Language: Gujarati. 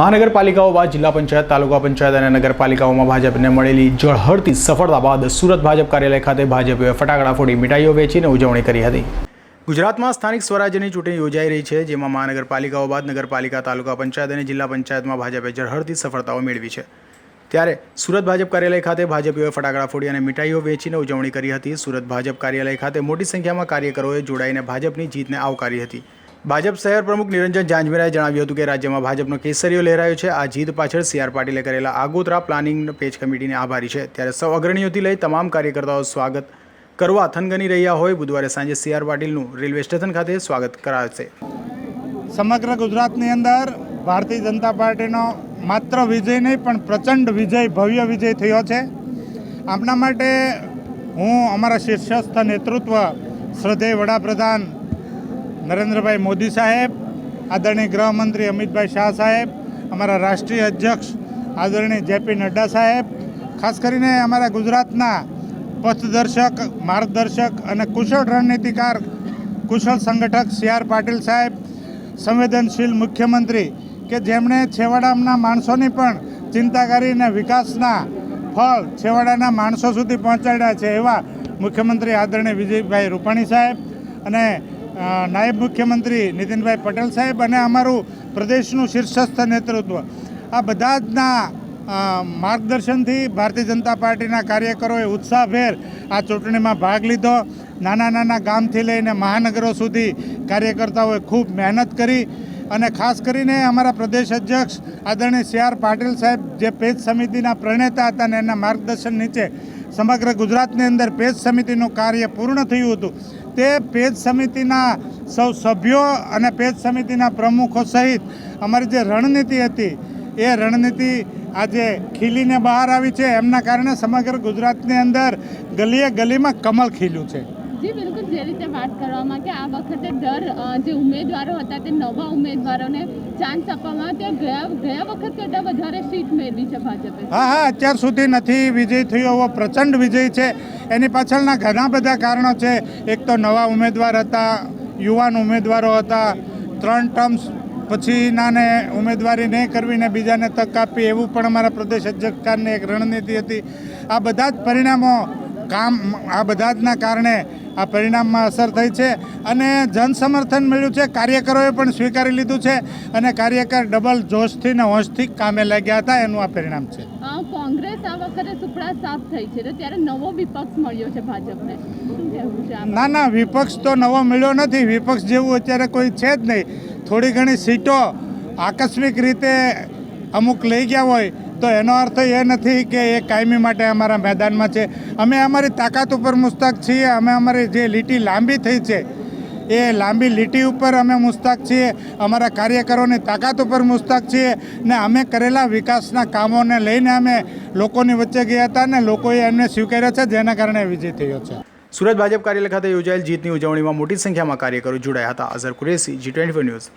મહાનગરપાલિકાઓ બાદ જિલ્લા પંચાયત, તાલુકા પંચાયત અને નગરપાલિકાઓમાં ભાજપને મળેલી જળહળતી સફળતા બાદ સુરત ભાજપ કાર્યાલય ખાતે ભાજપે ફટાકડા ફોડી મીઠાઈઓ વેચીને ઉજવણી કરી હતી. ગુજરાતમાં સ્થાનિક સ્વરાજ્યની ચૂંટણી યોજાઈ રહી છે, જેમાં મહાનગરપાલિકાઓ બાદ નગરપાલિકા, તાલુકા પંચાયત અને જિલ્લા પંચાયતમાં ભાજપે જળહળતી સફળતાઓ મેળવી છે. ત્યારે સુરત ભાજપ કાર્યાલય ખાતે ભાજપીઓએ ફટાકડા ફોડી અને મીઠાઈઓ વેચીને ઉજવણી કરી હતી. સુરત ભાજપ કાર્યાલય ખાતે મોટી સંખ્યામાં કાર્યકરોએ જોડાઈને ભાજપની જીતને આવકારી હતી. ભાજપ શહેર પ્રમુખ નિરંજન જાંજમેરાએ જણાવ્યું હતું કે રાજ્યમાં ભાજપનો કેસરીઓ લહેરાયો છે. આ જીત પાછળ સી આર પાટીલે કરેલા આગોતરા પ્લાનિંગ પેજ કમિટીને આભારી છે. ત્યારે સૌ અગ્રણીઓથી લઈ તમામ કાર્યકર્તાઓ સ્વાગત કરવા થનગની રહ્યા હોય, બુધવારે સાંજે સી આર પાટીલનું રેલવે સ્ટેશન ખાતે સ્વાગત કરાશે. સમગ્ર ગુજરાતની અંદર ભારતીય જનતા પાર્ટીનો માત્ર વિજય નહીં, પણ પ્રચંડ વિજય, ભવ્ય વિજય થયો છે. આપણા માટે હું અમારા શીર્ષસ્થ નેતૃત્વ શ્રદ્ધેય વડાપ્રધાન નરેન્દ્રભાઈ મોદી સાહેબ, આદરણીય ગૃહમંત્રી અમિતભાઈ શાહ સાહેબ, અમારા રાષ્ટ્રીય અધ્યક્ષ આદરણીય જેપી નડ્ડા સાહેબ, ખાસ કરીને અમારા ગુજરાતના પથદર્શક, માર્ગદર્શક અને કુશળ રણનીતિકાર, કુશળ સંગઠક સી આર પાટીલ સાહેબ, સંવેદનશીલ મુખ્યમંત્રી કે જેમણે છેવાડાના માણસોની પણ ચિંતા કરીને વિકાસના ફળ છેવાડાના માણસો સુધી પહોંચાડ્યા છે એવા મુખ્યમંત્રી આદરણીય વિજયભાઈ રૂપાણી સાહેબ અને નાયબ મુખ્યમંત્રી નીતિનભાઈ પટેલ સાહેબ અને અમારું પ્રદેશનું શીર્ષસ્થ નેતૃત્વ. આ બધા જના માર્ગદર્શનથી ભારતીય જનતા પાર્ટીના કાર્યકરોએ ઉત્સાહભેર આ ચૂંટણીમાં ભાગ લીધો. નાના નાના ગામથી લઈને મહાનગરો સુધી કાર્યકર્તાઓએ ખૂબ મહેનત કરી અને ખાસ કરીને અમારા પ્રદેશ અધ્યક્ષ આદરણીય સી આર પાટીલ સાહેબ જે પેજ સમિતિના પ્રણેતા હતા અને એના માર્ગદર્શન નીચે સમગ્ર ગુજરાતની અંદર પેજ સમિતિનું કાર્ય પૂર્ણ થયું હતું. તે પેજ સમિતિના સૌ સભ્યો અને પેજ સમિતિના પ્રમુખો સહિત અમારી જે રણનીતિ હતી, એ રણનીતિ આજે ખીલીને બહાર આવી છે. એમના કારણે સમગ્ર ગુજરાતની અંદર ગલીએ ગલીમાં કમળ ખીલ્યું છે. જી, બિલકુલ. જે રીતે વાત કરવામાં કે આ વખતે દર જે ઉમેદવારો હતા તે નવા ઉમેદવારોને ચાન્સ આપવામાં તે ગયા ગયા વખત કરતાં વધારે સીટ મેળવી છે ભાજપે. હા હા, અત્યાર સુધી નથી વિજય થયો એવો પ્રચંડ વિજય છે. એની પાછળના ઘણા બધા કારણો છે. એક તો નવા ઉમેદવાર હતા, યુવાન ઉમેદવારો હતા, ત્રણ ટર્મ્સ પછીનાને ઉમેદવારી નહીં કરવીને બીજાને તક આપી, એવું પણ અમારા પ્રદેશ અધ્યક્ષકારની એક રણનીતિ હતી. આ બધા જ પરિણામો કામ આ બધા જના કારણે આ પરિણામમાં અસર થઈ છે અને જન સમર્થન મળ્યું છે. કાર્યકરોએ પણ સ્વીકારી લીધું છે અને કાર્યકર ડબલ જોશથી ને હોશથી કામે લાગ્યા હતા. એનું આ પરિણામ છે. કોંગ્રેસ આ વખતે સુપડા સાફ થઈ છે. ત્યારે નવો વિપક્ષ મળ્યો છે ભાજપને. ના ના વિપક્ષ તો નવો મળ્યો નથી. વિપક્ષ જેવું અત્યારે કોઈ છે જ નહીં. થોડી ઘણી સીટો આકસ્મિક રીતે અમુક લઈ ગયા હોય તો એનો અર્થ એ નથી કે એ કાયમી માટે અમારા મેદાનમાં છે. અમે અમારી તાકાત ઉપર મુસ્તાક છીએ, અમે અમારી જે લીટી લાંબી થઈ છે, એ લાંબી લીટી ઉપર અમે મુસ્તાક છીએ, અમારા કાર્યકરોની તાકાત ઉપર મુસ્તાક છીએ ને અમે કરેલા વિકાસના કામોને લઈને અમે લોકોની વચ્ચે ગયા હતા ને લોકોએ એમને સ્વીકાર્યા છે, જેના કારણે વિજય થયો છે. સુરત ભાજપ કાર્યાલય ખાતે યોજાયેલ જીતની ઉજવણીમાં મોટી સંખ્યામાં કાર્યકરો જોડાયા હતા. Azhar Qureshi G twenty news.